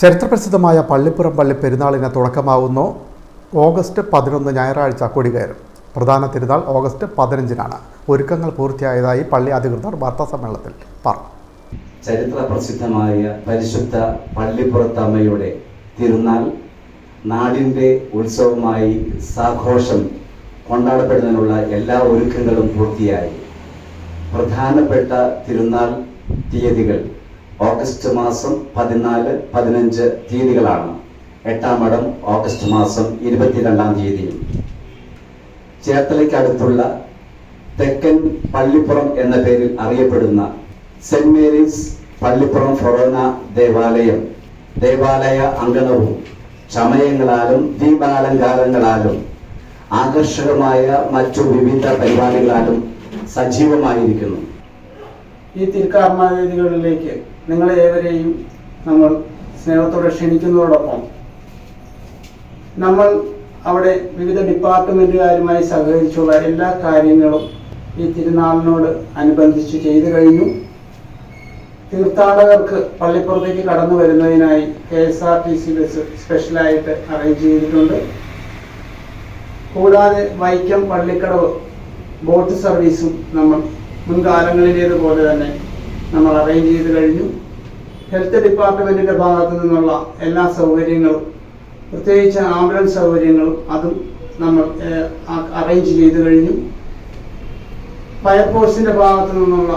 ചരിത്രപ്രസിദ്ധമായ പള്ളിപ്പുറം പള്ളി പെരുന്നാളിന് തുടക്കമാവുന്നു. ഓഗസ്റ്റ് പതിനൊന്ന് ഞായറാഴ്ച കൊടികയറും. പ്രധാന തിരുനാൾ ഓഗസ്റ്റ് പതിനഞ്ചിനാണ്. ഒരുക്കങ്ങൾ പൂർത്തിയായതായി പള്ളി അധികൃതർ വാർത്താ സമ്മേളനത്തിൽ പറഞ്ഞു. ചരിത്ര പ്രസിദ്ധമായ പരിശുദ്ധ പള്ളിപ്പുറത്തമ്മയുടെ തിരുനാൾ നാടിന്റെ ഉത്സവമായി സാഘോഷം കൊണ്ടാടപ്പെടുന്നതിനുള്ള എല്ലാ ഒരുക്കങ്ങളും പൂർത്തിയായി. പ്രധാനപ്പെട്ട തിരുനാൾ തീയതികൾ ഓഗസ്റ്റ് മാസം പതിനാല് പതിനഞ്ച് തീയതികളാണ്. എട്ടാം മഠം ഓഗസ്റ്റ് മാസം ഇരുപത്തിരണ്ടാം തീയതിയും ചേർത്തലയ്ക്കടുത്തുള്ള തെക്കൻ പള്ളിപ്പുറം എന്ന പേരിൽ അറിയപ്പെടുന്ന സെന്റ് മേരീസ് പള്ളിപ്പുറം ഫൊറോന ദേവാലയം ദേവാലയ അങ്കണവും ചമയങ്ങളാലും ദീപാലങ്കാരങ്ങളാലും ആകർഷകമായ മറ്റു വിവിധ പരിപാടികളാലും സജീവമായിരിക്കുന്നു. ഈ തിരുക്കാർമാവേദികളിലേക്ക് നിങ്ങളെ ഏവരെയും നമ്മൾ സ്നേഹത്തോടെ ക്ഷണിക്കുന്നതോടൊപ്പം നമ്മൾ അവിടെ വിവിധ ഡിപ്പാർട്ട്മെന്റുകാരുമായി സഹകരിച്ചുള്ള എല്ലാ കാര്യങ്ങളും ഈ തിരുനാളിനോട് അനുബന്ധിച്ച് ചെയ്തു കഴിഞ്ഞു. തീർത്ഥാടകർക്ക് പള്ളിപ്പുറത്തേക്ക് കടന്നു വരുന്നതിനായി K S R T C bus സ്പെഷ്യലായിട്ട് അറേഞ്ച് ചെയ്തിട്ടുണ്ട്. കൂടാതെ വൈക്കം പള്ളിക്കടവ് ബോട്ട് സർവീസും നമ്മൾ മുൻകാലങ്ങളിലേതുപോലെ തന്നെ നമ്മൾ അറേഞ്ച് ചെയ്ത് കഴിഞ്ഞു. ഹെൽത്ത് ഡിപ്പാർട്ട്മെന്റിന്റെ ഭാഗത്തു നിന്നുള്ള എല്ലാ സൗകര്യങ്ങളും പ്രത്യേകിച്ച് ആംബുലൻസ് സൗകര്യങ്ങളും അതും നമ്മൾ അറേഞ്ച് ചെയ്ത് കഴിഞ്ഞു. ഫയർഫോഴ്സിന്റെ ഭാഗത്തു നിന്നുള്ള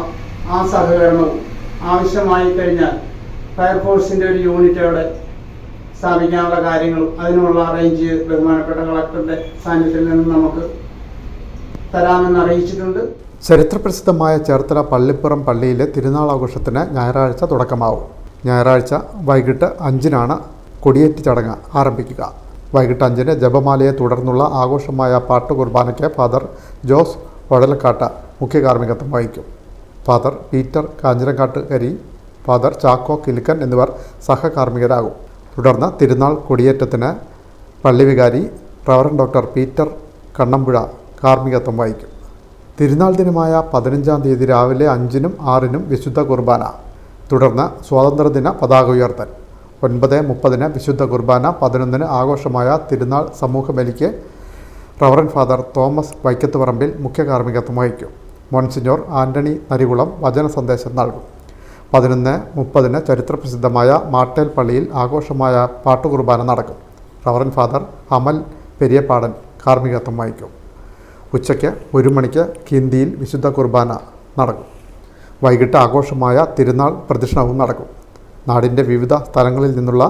ആ സഹകരണവും ആവശ്യമായി കഴിഞ്ഞാൽ ഫയർഫോഴ്സിന്റെ ഒരു യൂണിറ്റ് അവിടെ സ്ഥാപിക്കാനുള്ള കാര്യങ്ങളും അതിനുള്ള അറേഞ്ച് ബഹുമാനപ്പെട്ട കളക്ടറുടെ സാന്നിധ്യത്തിൽ നിന്നും നമുക്ക് തരാമെന്ന് അറിയിച്ചിട്ടുണ്ട്. ചരിത്രപ്രസിദ്ധമായ ചേർത്തല പള്ളിപ്പുറം പള്ളിയിലെ തിരുനാൾ ആഘോഷത്തിന് ഞായറാഴ്ച തുടക്കമാവും. ഞായറാഴ്ച വൈകിട്ട് അഞ്ചിനാണ് കൊടിയേറ്റ് ചടങ്ങ് ആരംഭിക്കുക. വൈകിട്ട് അഞ്ചിന് ജപമാലയെ തുടർന്നുള്ള ആഘോഷമായ പാട്ട് കുർബാനയ്ക്ക് ഫാദർ ജോസ് വടലക്കാട്ട് മുഖ്യ കാർമ്മികത്വം വഹിക്കും. ഫാദർ പീറ്റർ കാഞ്ഞിരക്കാട്ട് കരി ഫാദർ ചാക്കോ കിലുക്കൻ എന്നിവർ സഹകാർമ്മികരാകും. തുടർന്ന് തിരുനാൾ കൊടിയേറ്റത്തിന് പള്ളിവികാരി റവറൻ ഡോക്ടർ പീറ്റർ കണ്ണമ്പുഴ കാർമ്മികത്വം വഹിക്കും. തിരുനാൾ ദിനമായ പതിനഞ്ചാം തീയതി രാവിലെ അഞ്ചിനും ആറിനും വിശുദ്ധ കുർബാന. തുടർന്ന് സ്വാതന്ത്ര്യദിന പതാക ഉയർത്തൽ. ഒൻപത് മുപ്പതിന് വിശുദ്ധ കുർബാന പതിനൊന്നിന് ആഘോഷമായ തിരുനാൾ സമൂഹ ബലിക്ക് റവറൻ ഫാദർ തോമസ് വൈക്കത്ത് പറമ്പിൽ മുഖ്യ കാർമ്മികത്വം വഹിക്കും. മോൺസിഞ്ഞോർ ആന്റണി നരികുളം വചന സന്ദേശം നൽകും. പതിനൊന്ന് മുപ്പതിന് ചരിത്രപ്രസിദ്ധമായ മാട്ടേൽ പള്ളിയിൽ ആഘോഷമായ പാട്ടുകുർബാന നടക്കും. റവറൻ ഫാദർ അമൽ പെരിയപ്പാടൻ കാർമ്മികത്വം വഹിക്കും. ഉച്ചയ്ക്ക് ഒരു മണിക്ക് ഹിന്ദിയിൽ വിശുദ്ധ കുർബാന നടക്കും. വൈകിട്ട് ആഘോഷമായ തിരുനാൾ പ്രദക്ഷിണവും നടക്കും. നാടിന്റെ വിവിധ സ്ഥലങ്ങളിൽ നിന്നുള്ള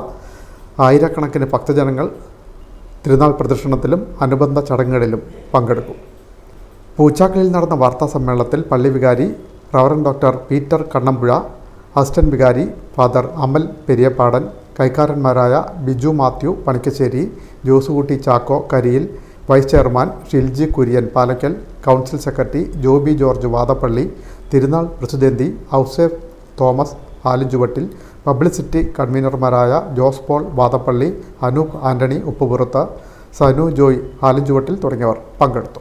ആയിരക്കണക്കിന് ഭക്തജനങ്ങൾ തിരുനാൾ പ്രദക്ഷിണത്തിലും അനുബന്ധ ചടങ്ങുകളിലും പങ്കെടുക്കും. പൂച്ചാക്കലിൽ നടന്ന വാർത്താ സമ്മേളനത്തിൽ പള്ളി വികാരി reverend doctor Peter Kannampuzha assistant വികാരി father Amal Periyappadan കൈക്കാരന്മാരായ Biju Mathew Panikkassery Josekutty Chacko Kariyil vice chairman Shilji Kurian Palakkal council secretary Joby George Vadappally തിരുനാൾ president Ouseph Thomas Alinchuvattil publicity കൺവീനർമാരായ Jose Paul Vadappally Anoop Antony Uppupurath Sanu Joy Alinchuvattil തുടങ്ങിയവർ പങ്കെടുത്തു.